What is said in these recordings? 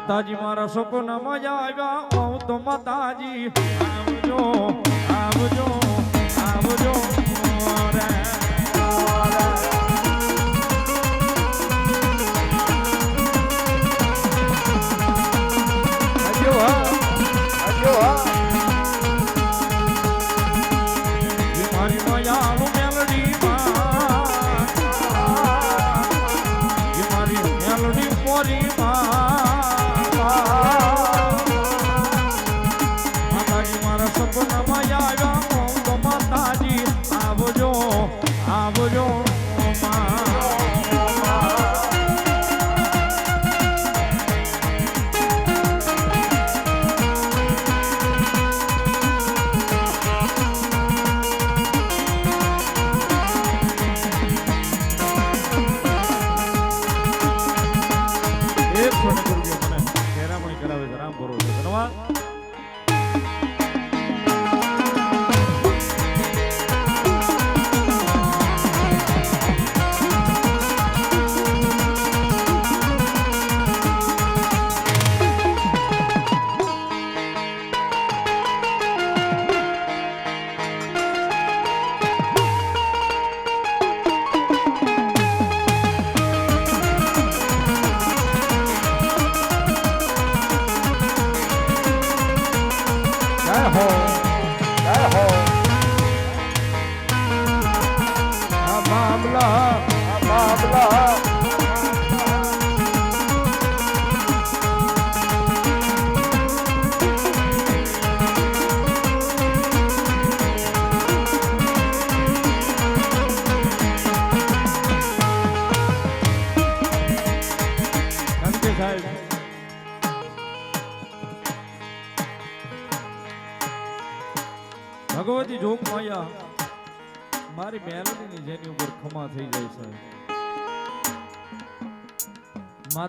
માતાજી મારા સપનામાં આવ્યા. ઓમ તો માતાજી આવજો આવજો આવજો.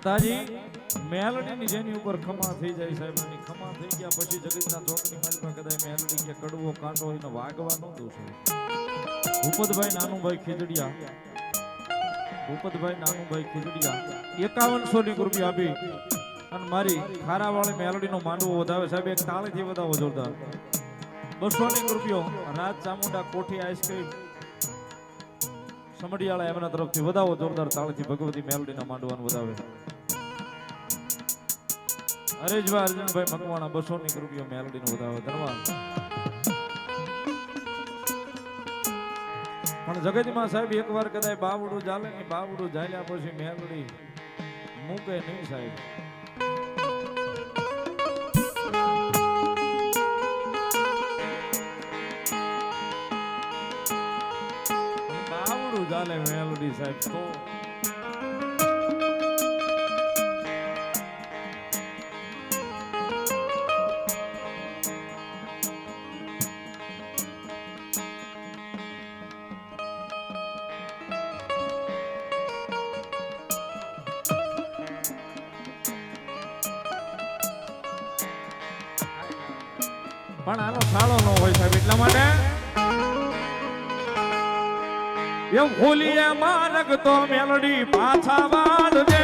માતાજી, મેલડીની જેની ઉપર ખમા થઈ જાય સાહેબ એની ખમા થઈ ગયા પછી જગતના ચોકની માલમાં કદાચ મેલડી કે કડવો કાંટો એને વાગવા ન દઉં ભૂપતભાઈ નાનુભાઈ ખીજડીયા. ભૂપતભાઈ નાનુભાઈ ખીજડીયા. એકાવનસો ની રૂપિયા આપી અને મારી ખારાવાળી મેલડીનો માંડવો વધાવે. સાહેબ, એક તાળીથી વધાવો જોરદાર. બસો ની રૂપિયો રાજ ચામુંડા કોઠી આઈસ્ક્રીમ. સમઢિયાળા એમના તરફથી વધાવો જોરદાર તાળીથી ભગવતી મેલડીના માંડવાનું વધાવે. હરેશભાઈ, અર્જુનભાઈ મકવાણા બસો ની કૃપિયો મેલડી નો વધાવે ધન્યવાદ પણ જગતમાં સાહેબ, એકવાર કદાચ બાવડું ચાલે ને બાવડું ચાલ્યા પછી મેલડી મૂકે નહીં સાહેબ. બાવડું ચાલે મેલડી સાહેબ, તો પણ આનો સાળો ન હોય સાહેબ, એટલા માટે એમ ખોલીએ માર્ગ તો મેલડી પાછા વાળજે.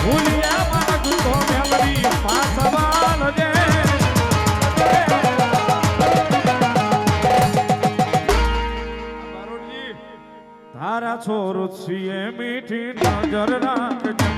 ખોલીએ માર્ગ તો મેલડી પાછા વાળજે. તારા છોરો છીએ મીઠી નજર રાખજે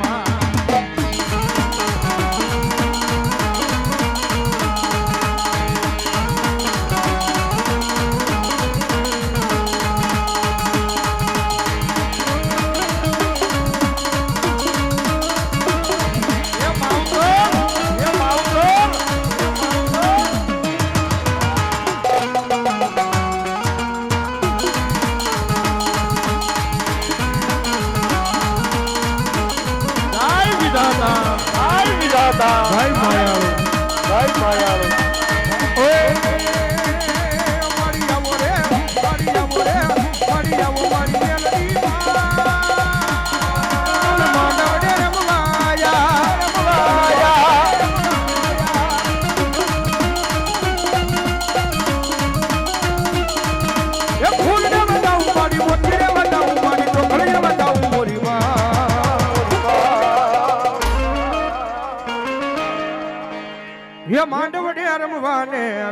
Right, my Adam?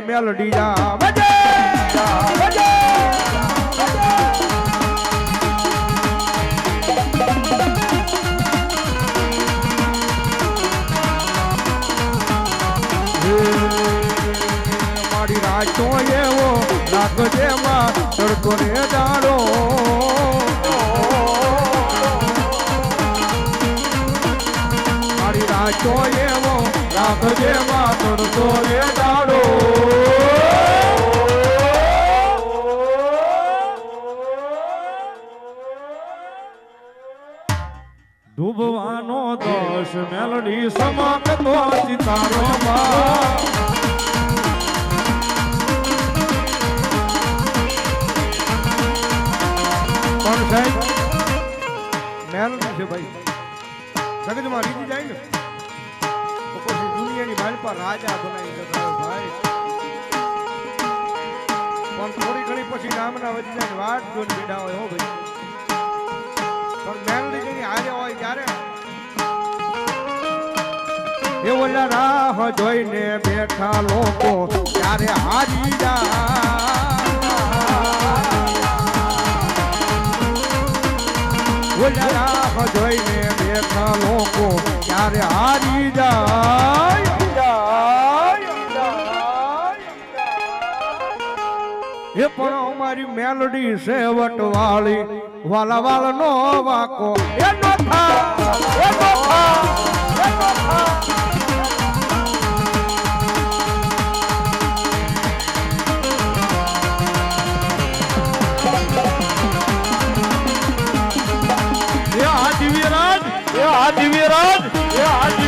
મેલડી જા વજે વજે મારી રાતો એવો લાગજે માં તડકો ને દાડો મારી રાતો એવો લાગજે માં તડકો રે ડૂબવાનો દોષ મેલડી સમાપ્ત સાહેબ, મેલડી છે ભાઈ. જગતમાં રીતી જાય ને. પછી દુનિયાની માલપા રાજા બનાવી દેતા ભાઈ. પણ થોડી ઘણી પછી નામના વચ્ચે વાટ જોઈને બેઠા હોય હો ભાઈ. હોય ત્યારે એ રાહ જોઈને બેઠા લોકો ત્યારે હારી જાય? ઓલા રાહ જોઈને બેઠા લોકો ત્યારે હારી જાય? એ પણ અમારી મેલડી છે વટવાળી વાલા વાલ નો વાકો. એ નો એ નો થા, એ નો થા. એ આદિ વિરાજ એ આદિ એ આદિ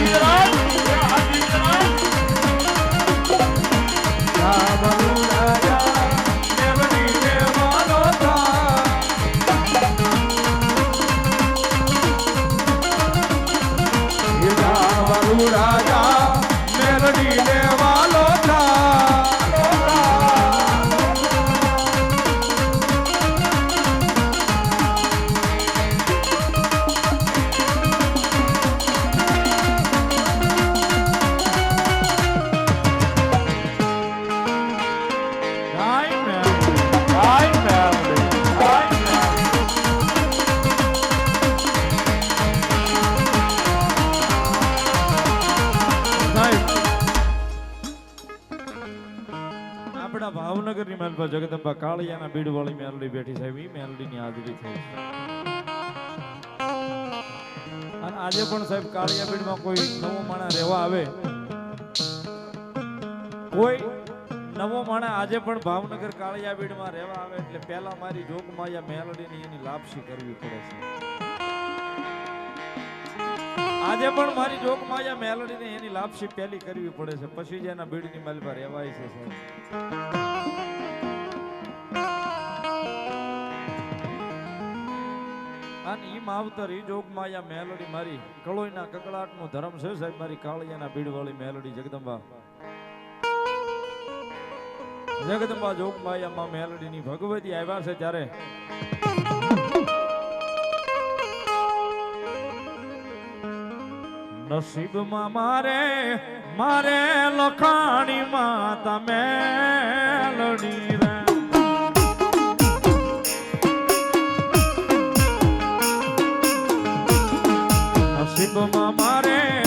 જગદંબા કાળિયાના બીડ વાળી મેલડી બેઠી સાહેબ એ મેલડી ની હાજરી થઈ છે. અને આજે પણ સાહેબ કાળિયા બીડમાં કોઈ નવો માણા રહેવા આવે? કોઈ નવો માણા આજે પણ ભાવનગર કાળિયા બીડમાં રહેવા આવે એટલે પહેલા મારી જોગમાં યા મેલડીની એની લાપસી કરવી પડે છે. આજે પણ મારી જોગમાં યા મેલડીને એની લાપસી પહેલી કરવી પડે છે. પછી જ એના બીડની મેલમાં રહેવાય છે સાહેબ. અને ઈ માવતર ઈ જોગમાં યા મેલડી મારી. કળોઈના કકડાટનો ધર્મ છે સાહેબ, મારી કાળિયાના બીડવાળી મેલડી જગદંબા. જગદંબા જોગમાયા માં મેલડીની ભગવતી આવ્યા છે ત્યારે. નસીબમાં મારે મારે લખાણી માં તમે લડી રે નસીબમાં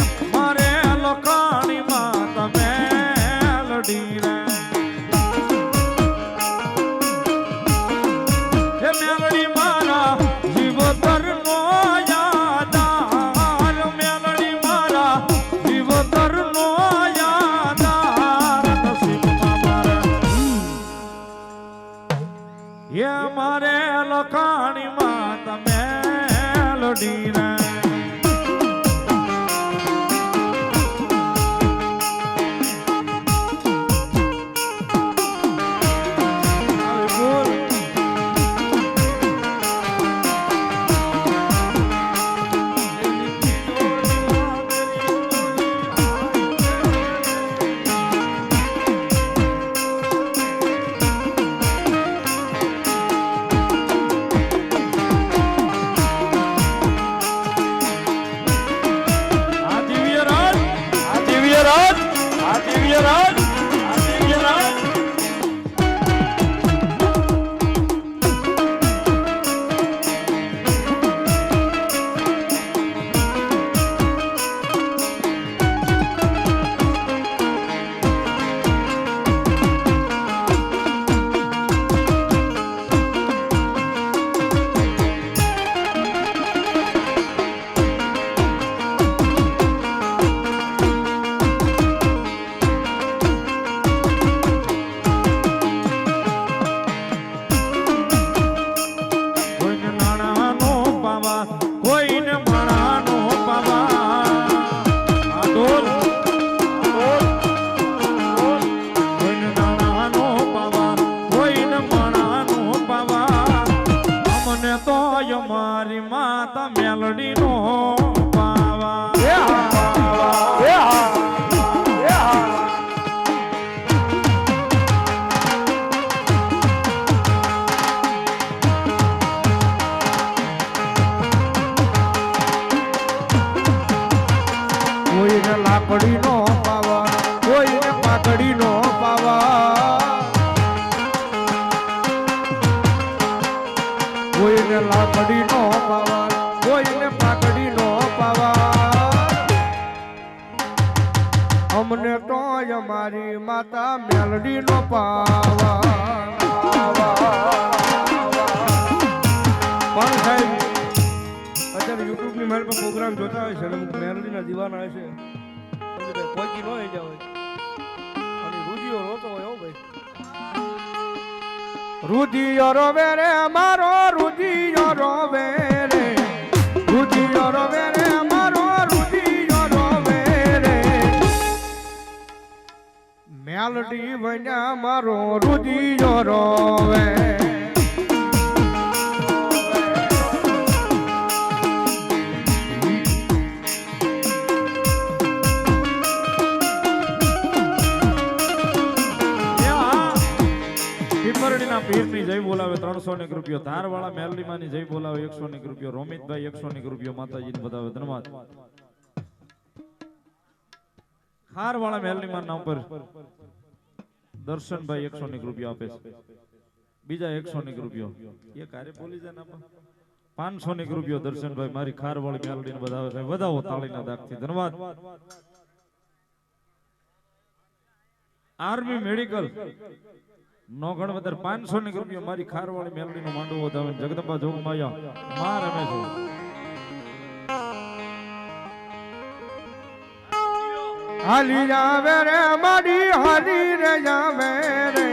અમારી મેલડી નો પાવા પણ સાહેબ, અત્યારે યુટ્યુબની મારી પર પ્રોગ્રામ જોતા હોય છે અને મેલડીના દીવાના હશે પહોંચી ન હોય અને રુધિયો રોતો હોય ભાઈ. રુધિયો રોવે રે, મારો રુધિયો રોવે રે. રુધિયો રોવે રે. મેલડી બન્યા મારો રુદિયો રોવે. પીપરડીના પીરની જય બોલાવે ત્રણસો રૂપિયો ધારવાળા મેલડીમાંની જય બોલાવે એકસો રૂપિયો રોમિતભાઈ, એકસો ને રૂપિયો માતાજીને બતાવે ધન્યવાદ. પર દર્શનભાઈ એકસો ને રૂપિયા આપે છે. બીજા એકસો ને રૂપિયો. એ કાર્ય બોલી જાય પાંચસો ને રૂપિયો દર્શનભાઈ મારી ખારવાળી મેલડીને બતાવે છે વધાવો તાળીના દાગથી. ધન્યવાદ. Army medical. નો ગણ વધારે પાંચસો ની રૂપિયા મારી ખારવાળી મેલડી નો માંડવો વધાવે. જગદંબા જોગમાયા. માં રમે છે. હાલી જાવે રે મારી હલી રે જાવે રે.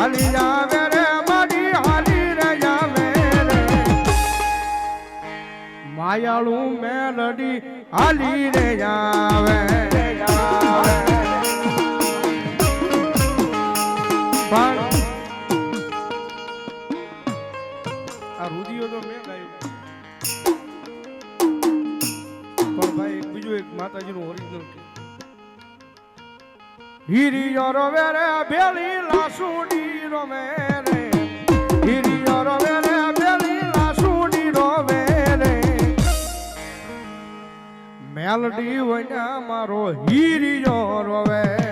હલી જાવે રે મારી હલી રે જાવે રે. માયાળુ મેલડી હલી રે જાવે રે. જાવે પણ આ રુધિયો તો મેં ભાઈ, બીજું માતાજીનું હીરિયો રોવે રે બેલી લાસુડી રોવે રે હીરિયો રોવે રે બેલી લાસુડી રોવે રે મેલડી વન્યા મારો હીરિયો રોવે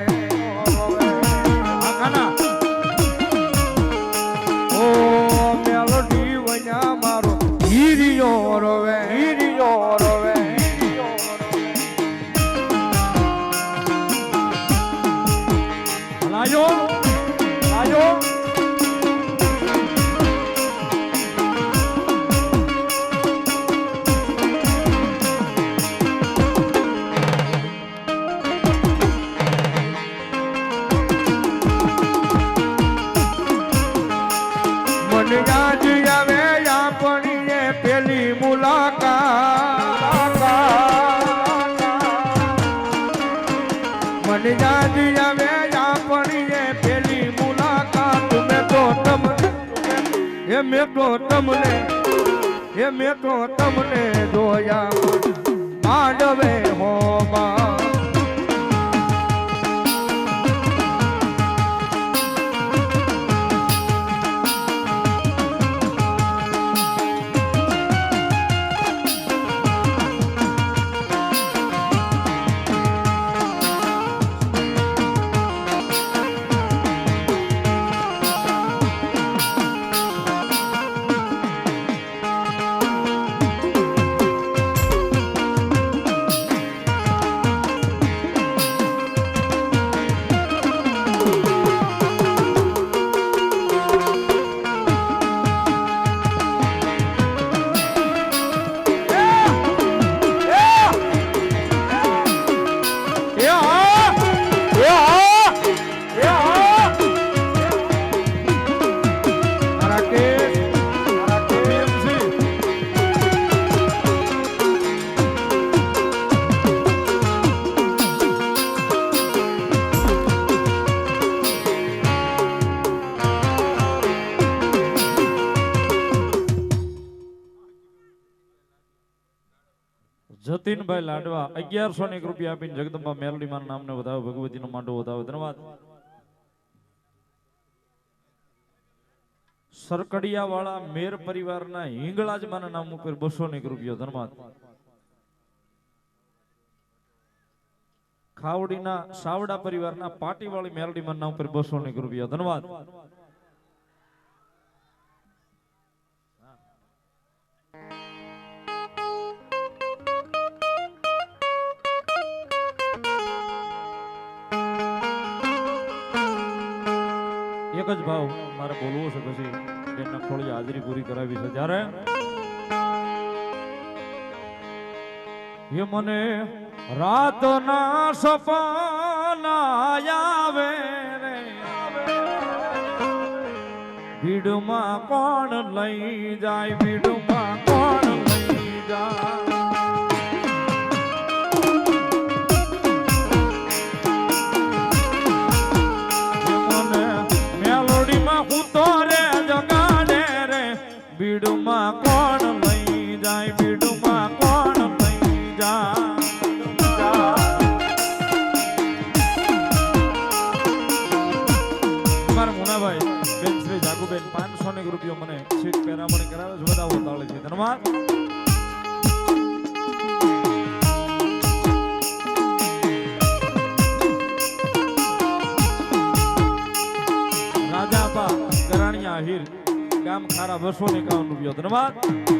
યાદ આવે આપણી એ પેલી મુલાકાત મેં તો તમને, એ મેં તો તમને, એ મેં તો તમને જોયા માંડવે હોમાં જતીનભાઈ લાડવા અગિયારસો ને એક રૂપિયા આપીને જગદંબા મેલડી માં નામને વધાવો ભગવતી નો માંડો વધાવો. ધન્યવાદ. સરકડિયા વાળા મેર પરિવારના હિંગળાજ માના નામ ઉપર બસો ને એક રૂપિયો. ધન્યવાદ. ખાવડીના સાવડા પરિવારના પાટીવાળી મેલડી માં નામ ઉપર બસો ને એક રૂપિયો. ધન્યવાદ. જ ભાવ મારે બોલવો છે પછી. બેનના હાજરી પૂરી કરાવી છે. જ્યારે એ મને રાતના સપના આવે રે. ભીડમાં કોણ લઈ જાય? ભીડમાં કોણ લઈ જાય? ઉતાવળે છે ધન્યવાદ રાજાપા ગરાણિયા આહિર ગામ ખારા બસો ને એકાવન ધન્યવાદ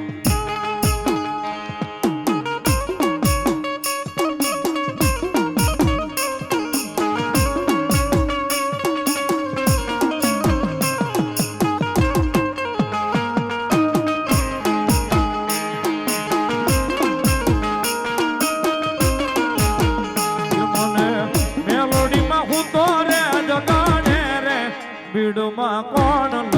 બીડુમાં કોણ